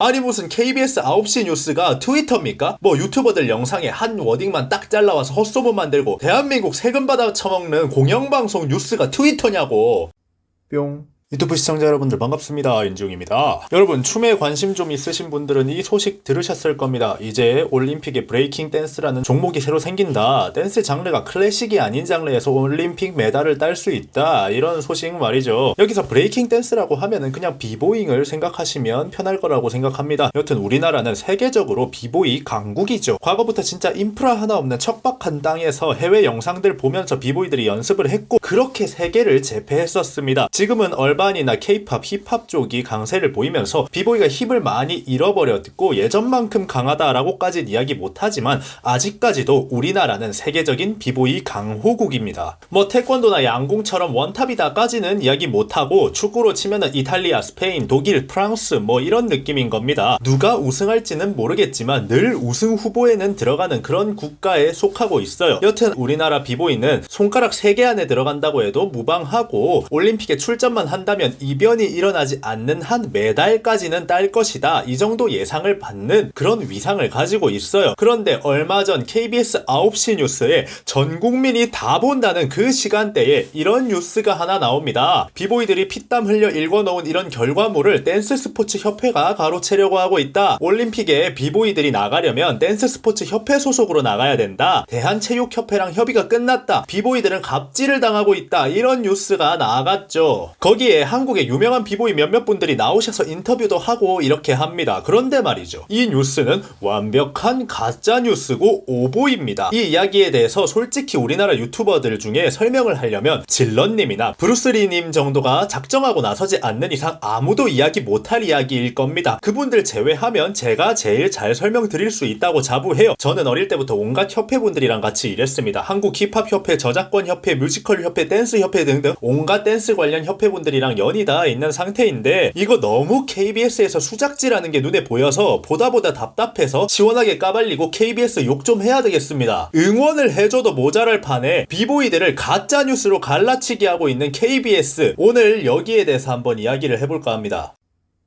아니 무슨 KBS 9시 뉴스가 트위터입니까? 뭐 유튜버들 영상에 한 워딩만 딱 잘라와서 헛소문 만들고 대한민국 세금 받아 처먹는 공영방송 뉴스가 트위터냐고 뿅 유튜브 시청자 여러분들 반갑습니다. 인중입니다. 여러분 춤에 관심 좀 있으신 분들은 이 소식 들으셨을 겁니다. 이제 올림픽에 브레이킹 댄스라는 종목이 새로 생긴다. 댄스 장르가 클래식이 아닌 장르에서 올림픽 메달을 딸 수 있다. 이런 소식 말이죠. 여기서 브레이킹 댄스라고 하면은 그냥 비보잉을 생각하시면 편할 거라고 생각합니다. 여튼 우리나라는 세계적으로 비보이 강국이죠. 과거부터 진짜 인프라 하나 없는 척박한 땅에서 해외 영상들 보면서 비보이들이 연습을 했고 그렇게 세계를 제패했었습니다. 지금은 얼 반이나 케이팝, 힙합 쪽이 강세를 보이면서 비보이가 힘을 많이 잃어버렸고 예전만큼 강하다라고까지 이야기 못하지만 아직까지도 우리나라는 세계적인 비보이 강호국입니다. 뭐 태권도나 양궁처럼 원탑이다까지는 이야기 못하고 축구로 치면은 이탈리아, 스페인, 독일, 프랑스 뭐 이런 느낌인 겁니다. 누가 우승할지는 모르겠지만 늘 우승 후보에는 들어가는 그런 국가에 속하고 있어요. 여튼 우리나라 비보이는 손가락 3개 안에 들어간다고 해도 무방하고 올림픽에 출전만 한다 면 이변이 일어나지 않는 한 메달까지는 딸 것이다. 이 정도 예상을 받는 그런 위상을 가지고 있어요. 그런데 얼마 전 KBS 9시 뉴스에 전 국민이 다 본다는 그 시간대에 이런 뉴스가 하나 나옵니다. 비보이들이 피땀 흘려 읽어놓은 이런 결과물을 댄스 스포츠 협회가 가로채려고 하고 있다. 올림픽에 비보이들이 나가려면 댄스 스포츠 협회 소속으로 나가야 된다. 대한체육협회랑 협의가 끝났다. 비보이들은 갑질을 당하고 있다. 이런 뉴스가 나갔죠. 거기에 한국의 유명한 비보이 몇몇 분들이 나오셔서 인터뷰도 하고 이렇게 합니다. 그런데 말이죠. 이 뉴스는 완벽한 가짜 뉴스고 오보입니다. 이 이야기에 대해서 솔직히 우리나라 유튜버들 중에 설명을 하려면 질런님이나 브루스리님 정도가 작정하고 나서지 않는 이상 아무도 이야기 못할 이야기일 겁니다. 그분들 제외하면 제가 제일 잘 설명드릴 수 있다고 자부해요. 저는 어릴 때부터 온갖 협회분들이랑 같이 일했습니다. 한국 힙합 협회, 저작권 협회, 뮤지컬 협회, 댄스 협회 등등 온갖 댄스 관련 협회분들이랑 연이 다 있는 상태인데 이거 너무 KBS에서 수작질하는 게 눈에 보여서 보다 보다 답답해서 시원하게 까발리고 KBS 욕 좀 해야 되겠습니다. 응원을 해줘도 모자랄 판에 비보이들을 가짜 뉴스로 갈라치기 하고 있는 KBS 오늘 여기에 대해서 한번 이야기를 해볼까 합니다.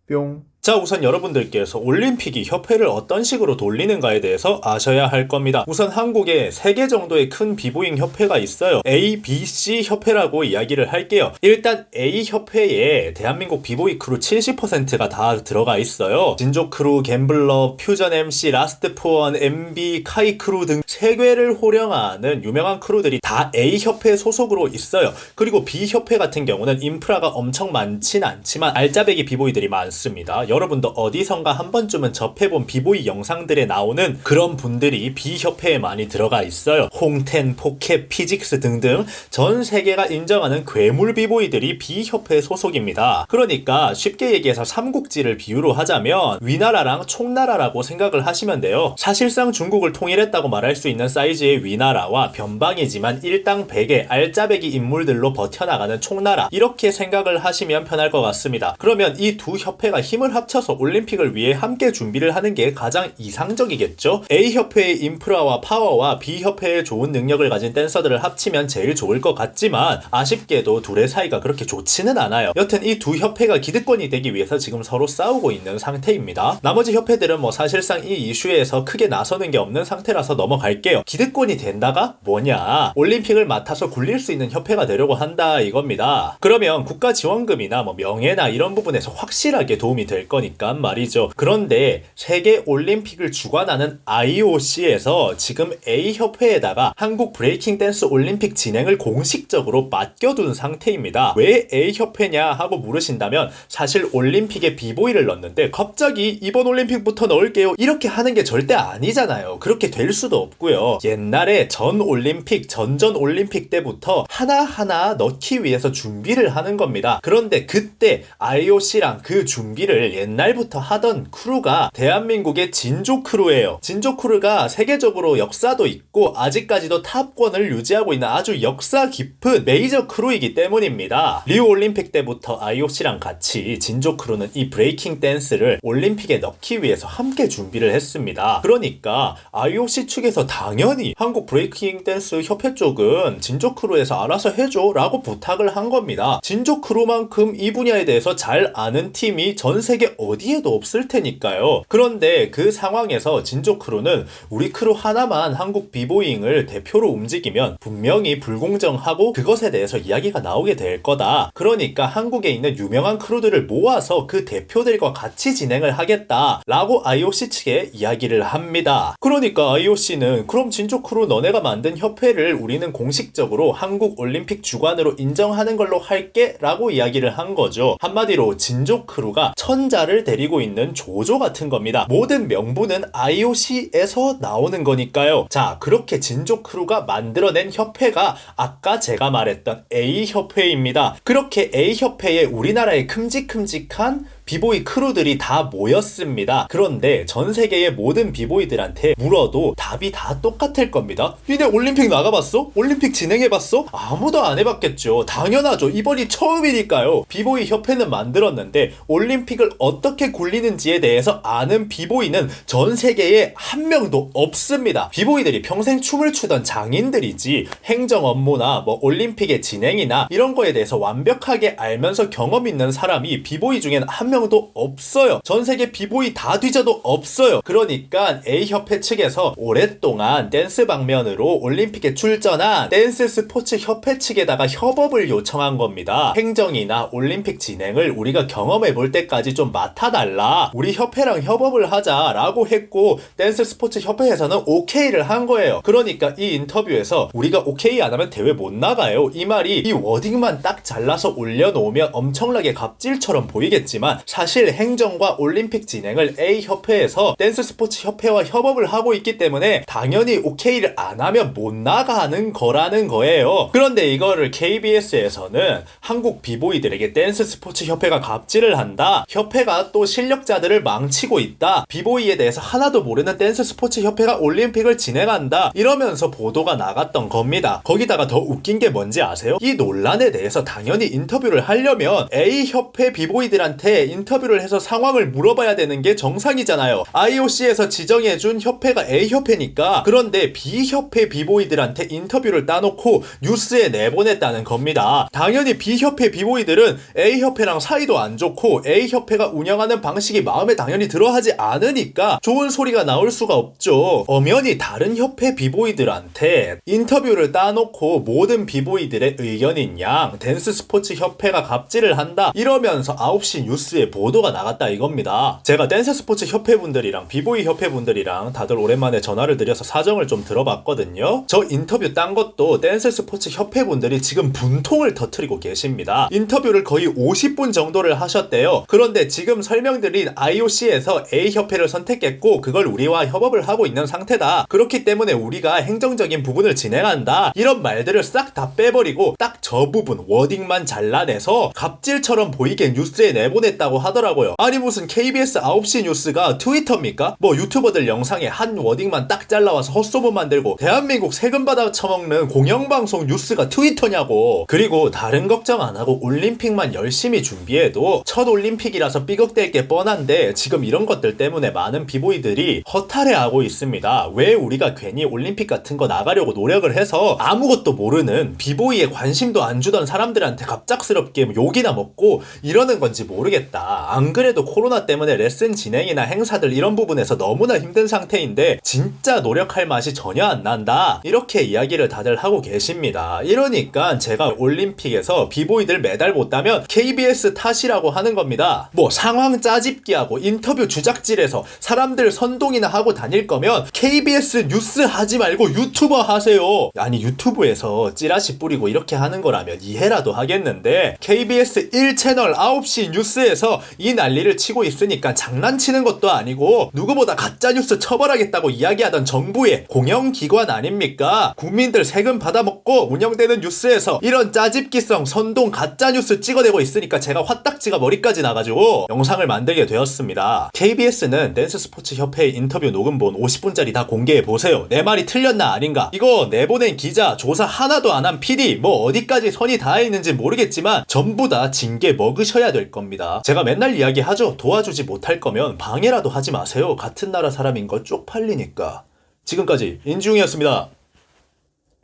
뿅. 자, 우선 여러분들께서 올림픽이 협회를 어떤 식으로 돌리는가에 대해서 아셔야 할 겁니다. 우선 한국에 3개 정도의 큰 비보잉 협회가 있어요. A, B, C 협회라고 이야기를 할게요. 일단 A 협회에 대한민국 비보이 크루 70%가 다 들어가 있어요. 진조 크루, 갬블러, 퓨전 MC, 라스트 포원, MB, 카이 크루 등 세계를 호령하는 유명한 크루들이 다 A 협회 소속으로 있어요. 그리고 B 협회 같은 경우는 인프라가 엄청 많진 않지만 알짜배기 비보이들이 많습니다. 여러분도 어디선가 한 번쯤은 접해본 비보이 영상들에 나오는 그런 분들이 비협회에 많이 들어가 있어요. 홍텐, 포켓, 피직스 등등 전 세계가 인정하는 괴물 비보이들이 비협회 소속입니다. 그러니까 쉽게 얘기해서 삼국지를 비유로 하자면 위나라랑 총나라라고 생각을 하시면 돼요. 사실상 중국을 통일했다고 말할 수 있는 사이즈의 위나라와 변방이지만 일당 100의 알짜배기 인물들로 버텨나가는 총나라 이렇게 생각을 하시면 편할 것 같습니다. 그러면 이 두 협회가 힘을 합쳐서 올림픽을 위해 함께 준비를 하는 게 가장 이상적이겠죠? A협회의 인프라와 파워와 B협회의 좋은 능력을 가진 댄서들을 합치면 제일 좋을 것 같지만 아쉽게도 둘의 사이가 그렇게 좋지는 않아요. 여튼 이 두 협회가 기득권이 되기 위해서 지금 서로 싸우고 있는 상태입니다. 나머지 협회들은 뭐 사실상 이 이슈에서 크게 나서는 게 없는 상태라서 넘어갈게요. 기득권이 된다가 뭐냐? 올림픽을 맡아서 굴릴 수 있는 협회가 되려고 한다 이겁니다. 그러면 국가 지원금이나 뭐 명예나 이런 부분에서 확실하게 도움이 될 거니까 말이죠. 그런데 세계 올림픽을 주관하는 IOC에서 지금 A 협회에다가 한국 브레이킹 댄스 올림픽 진행을 공식적으로 맡겨둔 상태입니다. 왜 A 협회냐 하고 물으신다면 사실 올림픽에 비보이를 넣는데 갑자기 이번 올림픽부터 넣을게요 이렇게 하는 게 절대 아니잖아요. 그렇게 될 수도 없고요. 옛날에 전 올림픽, 전전 올림픽 때부터 하나하나 넣기 위해서 준비를 하는 겁니다. 그런데 그때 IOC랑 그 준비를 옛날부터 하던 크루가 대한민국의 진조 크루예요. 진조 크루가 세계적으로 역사도 있고 아직까지도 탑권을 유지하고 있는 아주 역사 깊은 메이저 크루이기 때문입니다. 리우 올림픽 때부터 IOC랑 같이 진조 크루는 이 브레이킹 댄스를 올림픽에 넣기 위해서 함께 준비를 했습니다. 그러니까 IOC 측에서 당연히 한국 브레이킹 댄스 협회 쪽은 진조 크루에서 알아서 해줘 라고 부탁을 한 겁니다. 진조 크루만큼 이 분야에 대해서 잘 아는 팀이 전 세계 어디에도 없을 테니까요. 그런데 그 상황에서 진조 크루는 우리 크루 하나만 한국 비보잉을 대표로 움직이면 분명히 불공정하고 그것에 대해서 이야기가 나오게 될 거다. 그러니까 한국에 있는 유명한 크루들을 모아서 그 대표들과 같이 진행을 하겠다 라고 IOC 측에 이야기를 합니다. 그러니까 IOC는 그럼 진조 크루 너네가 만든 협회를 우리는 공식적으로 한국 올림픽 주관으로 인정하는 걸로 할게 라고 이야기를 한 거죠. 한마디로 진조 크루가 천 자를 데리고 있는 조조 같은 겁니다. 모든 명분은 IOC에서 나오는 거니까요. 자, 그렇게 진조 크루가 만들어낸 협회가 아까 제가 말했던 A협회입니다. 그렇게 A협회에 우리나라의 큼직큼직한 비보이 크루들이 다 모였습니다. 그런데 전 세계의 모든 비보이들한테 물어도 답이 다 똑같을 겁니다. 니네 올림픽 나가봤어? 올림픽 진행해봤어? 아무도 안 해봤겠죠. 당연하죠. 이번이 처음이니까요. 비보이 협회는 만들었는데 올림픽을 어떻게 굴리는지에 대해서 아는 비보이는 전 세계에 한 명도 없습니다. 비보이들이 평생 춤을 추던 장인들이지 행정 업무나 뭐 올림픽의 진행이나 이런 거에 대해서 완벽하게 알면서 경험 있는 사람이 비보이 중엔 한명 도 없어요. 전 세계 비보이 다 뒤져도 없어요. 그러니까 A협회 측에서 오랫동안 댄스 방면으로 올림픽에 출전한 댄스 스포츠 협회 측에다가 협업을 요청한 겁니다. 행정이나 올림픽 진행을 우리가 경험해 볼 때까지 좀 맡아달라. 우리 협회랑 협업을 하자라고 했고 댄스 스포츠 협회에서는 오케이를 한 거예요. 그러니까 이 인터뷰에서 우리가 오케이 안 하면 대회 못 나가요. 이 말이 이 워딩만 딱 잘라서 올려놓으면 엄청나게 갑질처럼 보이겠지만 사실 행정과 올림픽 진행을 A협회에서 댄스 스포츠 협회와 협업을 하고 있기 때문에 당연히 오케이를 안 하면 못 나가는 거라는 거예요. 그런데 이거를 KBS에서는 한국 비보이들에게 댄스 스포츠 협회가 갑질을 한다. 협회가 또 실력자들을 망치고 있다. 비보이에 대해서 하나도 모르는 댄스 스포츠 협회가 올림픽을 진행한다. 이러면서 보도가 나갔던 겁니다. 거기다가 더 웃긴 게 뭔지 아세요? 이 논란에 대해서 당연히 인터뷰를 하려면 A협회 비보이들한테 인터뷰를 해서 상황을 물어봐야 되는 게 정상이잖아요. IOC에서 지정해준 협회가 A협회니까. 그런데 B협회 비보이들한테 인터뷰를 따놓고 뉴스에 내보냈다는 겁니다. 당연히 B협회 비보이들은 A협회랑 사이도 안 좋고 A협회가 운영하는 방식이 마음에 당연히 들어하지 않으니까 좋은 소리가 나올 수가 없죠. 엄연히 다른 협회 비보이들한테 인터뷰를 따놓고 모든 비보이들의 의견인 양 댄스 스포츠 협회가 갑질을 한다 이러면서 9시 뉴스에 보도가 나갔다 이겁니다. 제가 댄스 스포츠 협회 분들이랑 비보이 협회 분들이랑 다들 오랜만에 전화를 드려서 사정을 좀 들어봤거든요. 저 인터뷰 딴 것도 댄스 스포츠 협회 분들이 지금 분통을 터트리고 계십니다. 인터뷰를 거의 50분 정도를 하셨대요. 그런데 지금 설명드린 IOC에서 A협회를 선택했고 그걸 우리와 협업을 하고 있는 상태다. 그렇기 때문에 우리가 행정적인 부분을 진행한다. 이런 말들을 싹 다 빼버리고 딱 저 부분 워딩만 잘라내서 갑질처럼 보이게 뉴스에 내보냈다고 하더라고요. 아니 무슨 KBS 9시 뉴스가 트위터입니까? 뭐 유튜버들 영상에 한 워딩만 딱 잘라와서 헛소문 만들고 대한민국 세금 받아 처먹는 공영방송 뉴스가 트위터냐고. 그리고 다른 걱정 안 하고 올림픽만 열심히 준비해도 첫 올림픽이라서 삐걱댈 게 뻔한데 지금 이런 것들 때문에 많은 비보이들이 허탈해하고 있습니다. 왜 우리가 괜히 올림픽 같은 거 나가려고 노력을 해서 아무것도 모르는 비보이에 관심도 안 주던 사람들한테 갑작스럽게 욕이나 먹고 이러는 건지 모르겠다. 안 그래도 코로나 때문에 레슨 진행이나 행사들 이런 부분에서 너무나 힘든 상태인데 진짜 노력할 맛이 전혀 안 난다. 이렇게 이야기를 다들 하고 계십니다. 이러니까 제가 올림픽에서 비보이들 메달 못 따면 KBS 탓이라고 하는 겁니다. 뭐 상황 짜집기하고 인터뷰 주작질해서 사람들 선동이나 하고 다닐 거면 KBS 뉴스 하지 말고 유튜버 하세요. 아니 유튜브에서 찌라시 뿌리고 이렇게 하는 거라면 이해라도 하겠는데 KBS 1채널 9시 뉴스에서 이 난리를 치고 있으니까 장난치는 것도 아니고 누구보다 가짜뉴스 처벌하겠다고 이야기하던 정부의 공영기관 아닙니까? 국민들 세금 받아먹고 운영되는 뉴스에서 이런 짜집기성 선동 가짜뉴스 찍어내고 있으니까 제가 화딱지가 머리까지 나가지고 영상을 만들게 되었습니다. KBS는 댄스 스포츠 협회 인터뷰 녹음본 50분짜리 다 공개해 보세요. 내 말이 틀렸나 아닌가? 이거 내보낸 기자 조사 하나도 안 한 PD 뭐 어디까지 선이 닿아 있는지 모르겠지만 전부 다 징계 먹으셔야 될 겁니다. 제가 맨날 이야기하죠. 도와주지 못할 거면 방해라도 하지 마세요. 같은 나라 사람인 거 쪽팔리니까. 지금까지 인중이었습니다.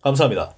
감사합니다.